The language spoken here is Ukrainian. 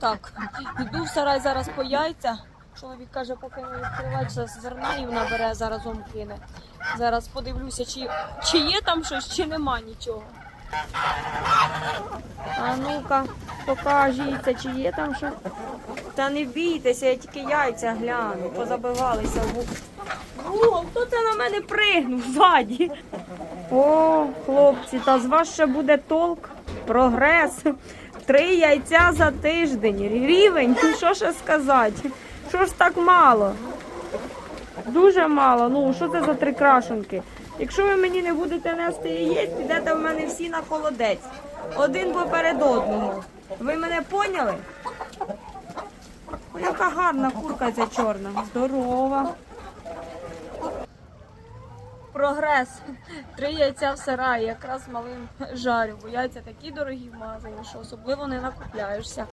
Так, йду в сарай зараз по яйця. Чоловік каже, поки не відкривають, зараз зерна набере, зараз он кине. Зараз подивлюся, чи, чи є там щось, чи нема нічого. А ну-ка, покажіться, чи є там щось. Та не бійтеся, я тільки яйця гляну, позабивалися. О, хто це на мене пригнув ззаді? О, хлопці, та з вас ще буде толк, прогрес. Три яйця за тиждень. Рівень, що ще сказати? Що ж так мало? Дуже мало. Ну, що це за три крашенки? Якщо ви мені не будете нести яєць, підете в мене всі на холодець. Один поперед одного. Ви мене поняли? Яка гарна курка ця чорна. Здорова. Прогрес. Три яйця в сараї, якраз малим жарю, бо яйця такі дорогі в магазині, що особливо не накупляєшся.